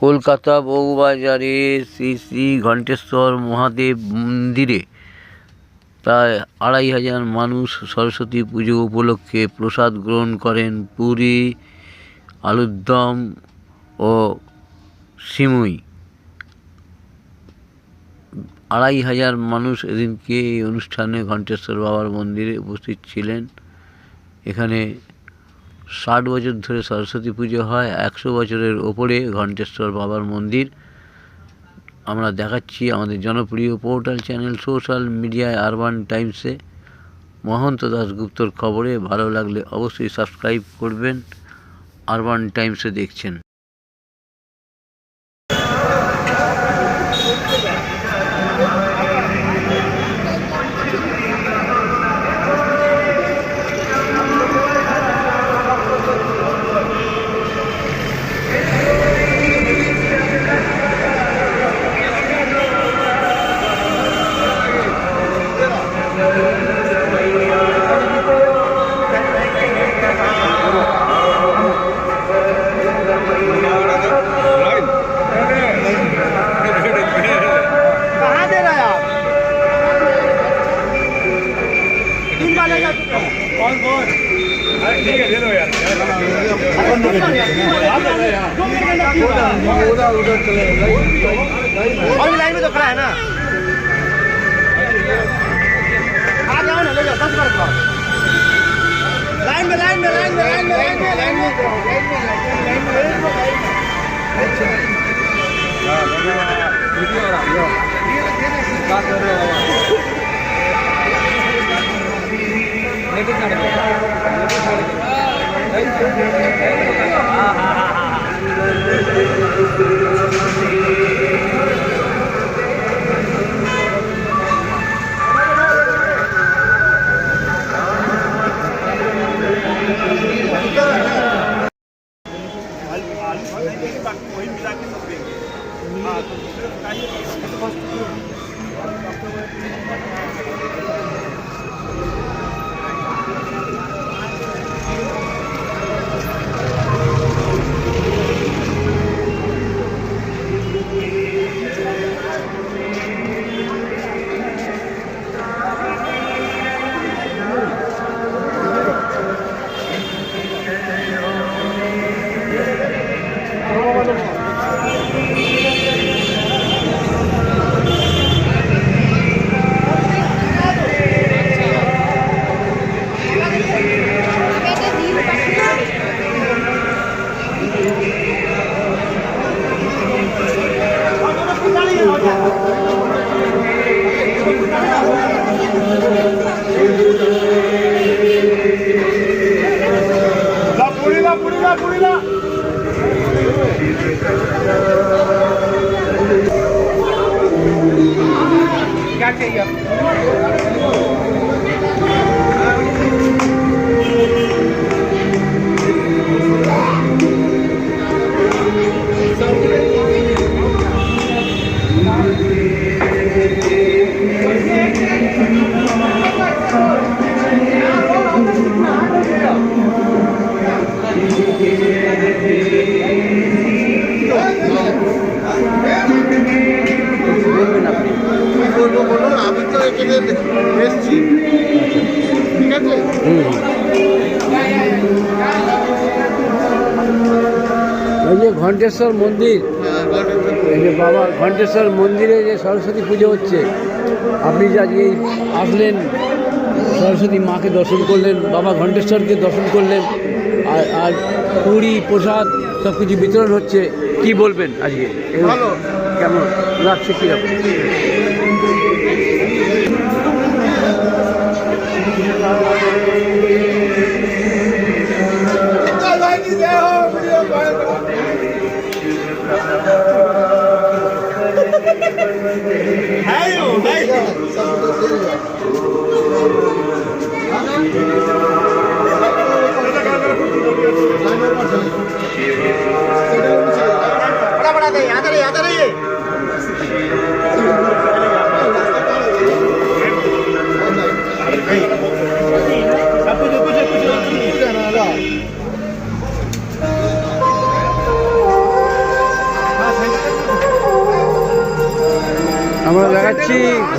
কলকাতা বউবাজারে শ্রী শ্রী ঘণ্টেশ্বর মহাদেব মন্দিরে প্রায় আড়াই হাজার মানুষ সরস্বতী পুজো উপলক্ষে প্রসাদ গ্রহণ করেন পুরী আলুর দম ও সিমুই। আড়াই হাজার মানুষ এদিনকে এই অনুষ্ঠানে ঘণ্টেশ্বর বাবার মন্দিরে উপস্থিত ছিলেন। এখানে ষাট বছর ধরে সরস্বতী পুজো হয়, একশো বছরের ওপরে ঘণ্টেশ্বর বাবার মন্দির। আমরা দেখাচ্ছি আমাদের জনপ্রিয় পোর্টাল চ্যানেল সোশ্যাল মিডিয়ায় আরবান টাইমসে। মহন্ত দাশগুপ্তর খবরে ভালো লাগলে অবশ্যই সাবস্ক্রাইব করবেন। আরবান টাইমসে দেখছেন। का कौन कौन ठीक है दे दो यार और भी लाइन में तो खड़ा है ना आ जाओ ना ले जाओ दस बार खाओ लाइन में लाइन में लाइन में लाइन में लाइन में लाइन में पुरीला তো এখানে এসছি। ঠিক আছে? এই যে ঘণ্টেশ্বর মন্দির। হ্যাঁ। এই যে বাবা ঘণ্টেশ্বর মন্দিরে যে সরস্বতী পুজো হচ্ছে আপনি যে আজকে আসলেন সরস্বতী মাকে দর্শন করলেন বাবা ঘণ্টেশ্বরকে দর্শন করলেন আর আর পুরী প্রসাদ সব কিছু বিতরণ হচ্ছে কি বলবেন আজকে? ভালো। কেমন? লাগছে কীরকম? Saya sudah.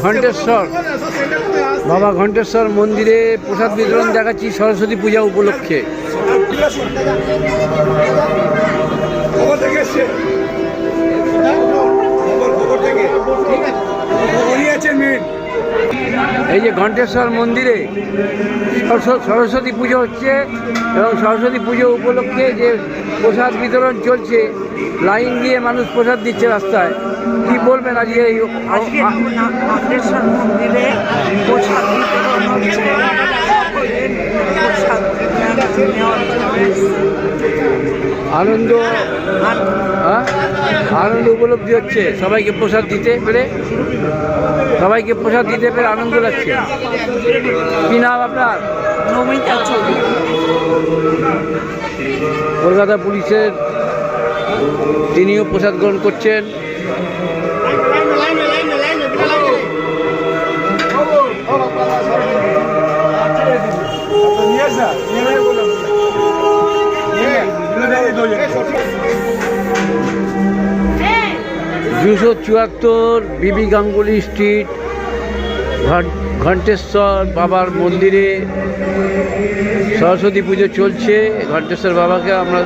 ঘণ্টেশ্বর। বাবা ঘণ্টেশ্বর মন্দিরে প্রসাদ বিতরণ দেখাচ্ছি সরস্বতী পূজা উপলক্ষে। এই যে ঘণ্টেশ্বর মন্দিরে সরস্বতী পুজো হচ্ছে এবং সরস্বতী পুজো উপলক্ষে যে প্রসাদ বিতরণ চলছে লাইন দিয়ে মানুষ প্রসাদ দিচ্ছে রাস্তায়। কি বলবেন আজকে এই মন্দিরে প্রসাদ বিতরণ হচ্ছে। আনন্দ? আনন্দ উপলব্ধি হচ্ছে। সবাইকে প্রসাদ দিতে পেরে সবাইকে প্রসাদ দিতে পেরে আনন্দ লাগছে। কি নাম আপনার? কলকাতা পুলিশের তিনিও প্রসাদ গ্রহণ করছেন। দুশো চুয়াত্তর বিবি গাঙ্গুলি স্ট্রিট ঘণ্টেশ্বর বাবার মন্দিরে সরস্বতী পুজো চলছে। ঘণ্টেশ্বর বাবাকে আমরা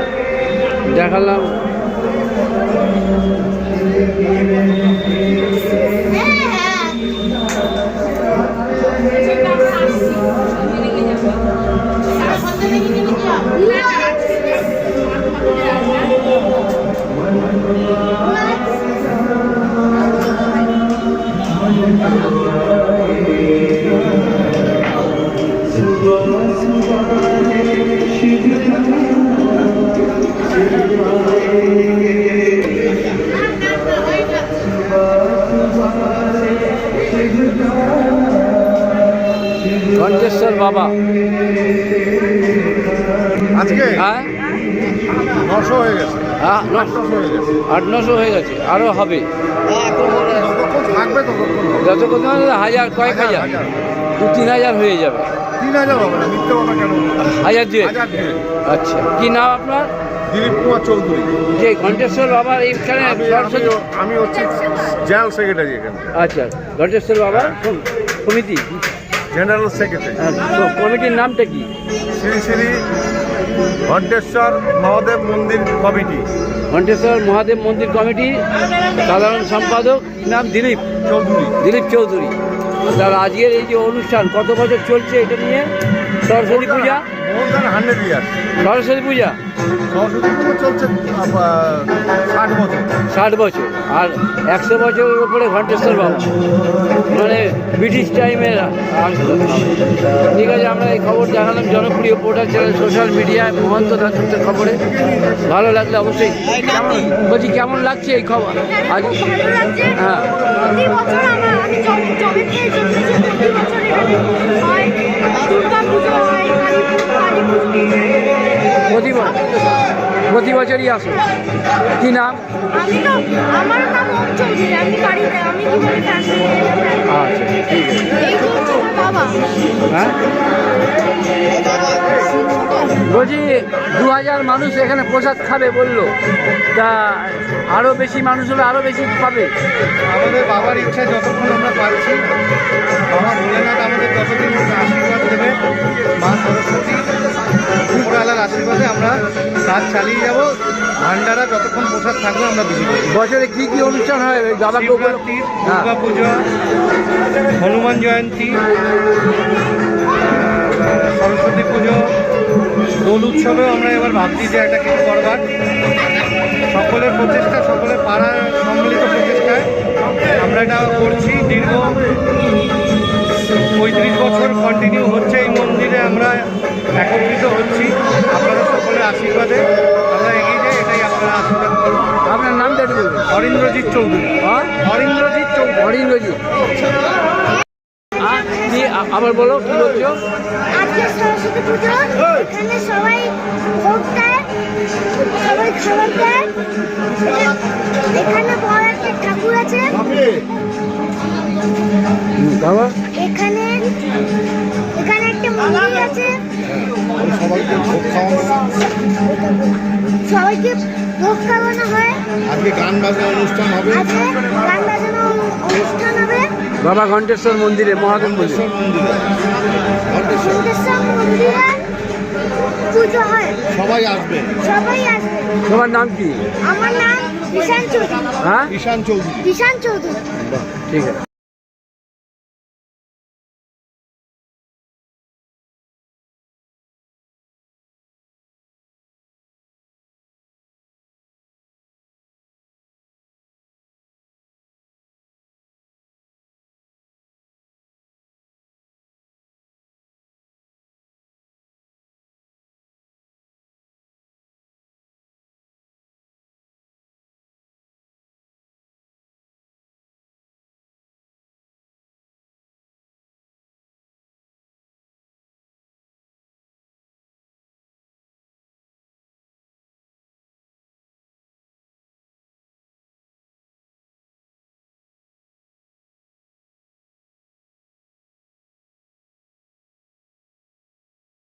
দেখালাম। ঘণ্টেশ্বর বাবা। আজকে? হ্যাঁ? নশো হয়ে গেছে। হ্যাঁ হয়ে আট নশো হয়ে গেছে আরও হবে। যতক্ষণ হাজার কয়েক হাজার। দু তিন হাজার হয়ে যাবে। তিন হাজার হবে হাজার দুয়ে আচ্ছা কি নাম আপনার? দিলীপ কুমার চৌধুরী। যে ঘণ্টেশ্বর বাবার এইখানে আমি হচ্ছে জেনারেল সেক্রেটারি এখানে। আচ্ছা ঘণ্টেশ্বর বাবা কমিটি? General secretary. হ্যাঁ, কমিটির নামটা কি? শ্রী শ্রী ঘণ্টেশ্বর মহাদেব মন্দির কমিটি। ঘণ্টেশ্বর মহাদেব মন্দির কমিটি সাধারণ সম্পাদক নাম দিলীপ। চৌধুরী। দিলীপ চৌধুরী। তার আজকের এই যে অনুষ্ঠান কত বছর চলছে এটা নিয়ে? সরস্বতী পূজা? সরস্বতী পূজা? সরস্বতী পুজো চলছে ষাট বছর। ষাট বছর। আর একশো বছরের উপরে ঘণ্টেশ্বর বাবা। মানে ব্রিটিশ টাইমের ঠিক আছে আমরা এই খবর দেখালাম জনপ্রিয় পোর্টাল চ্যানেল সোশ্যাল মিডিয়ায় মহন্ত দাসগুপ্তের খবরে। ভালো লাগলে অবশ্যই কেমন বলছি কেমন লাগছে এই খবর? আজ হ্যাঁ। দুর্গা পুজো প্রতি বছর প্রতি বছরই আসো। কি নাম? আমার নাম আমি বাড়িতে আমি কি বলি ফ্যামিলি আচ্ছা ঠিক আছে। হ্যাঁ? বলছি দু হাজার মানুষ এখানে প্রসাদ খাবে বলল। তা আরও বেশি মানুষ হলে আরও বেশি পাবে। আমাদের বাবার ইচ্ছা যতক্ষণ আমরা পাচ্ছি বাবা ভোলেনাথ আমাদের ততদিন আশীর্বাদ দেবে। মা সরস্বতী উপরওয়ালার আশীর্বাদে আমরা কাজ চালিয়ে যাব। ভান্ডারা যতক্ষণ প্রসাদ থাকবে আমরা বিক্রি বছরে কী কী অনুষ্ঠান হয়? ওই বাবাকে শিবরাত্রি হ্যাঁ দুর্গা পুজো হনুমান জয়ন্তী সরস্বতী পুজো দোল উৎসবেও আমরা এবার ভাবছি যে একটা কিছু করবার। সকলের প্রচেষ্টা সকলের পাড়ার সম্মিলিত প্রচেষ্টায় আমরা এটা করছি দীর্ঘ পঁয়ত্রিশ বছর কন্টিনিউ হচ্ছে এই মন্দিরে। আমরা একত্রিত আবার বলো কি বলছো? আজকে সরস্বতী পুজো। এখানে সবাই ভোগ দেয় সবাই খাবার দেয়। এখানে বড় একটা ঠাকুর আছে। হুম, এখানে এখানে একটা মন্দির আছে। সবাইকে ভোগ খাওয়ানো। সবাইকে ভোগ খাওয়ানো হয়। আজকে গান বাজনা অনুষ্ঠান হবে। গান বাজানো অনুষ্ঠান হবে। বাবা ঘণ্টেশ্বর মন্দিরে মহাদেব মন্দির। সবাই আসবে। তোমার নাম কি? আমার নাম ঈশান চৌধুরী। হ্যাঁ? ঈশান চৌধুরী। ঈশান চৌধুরী। ঠিক আছে।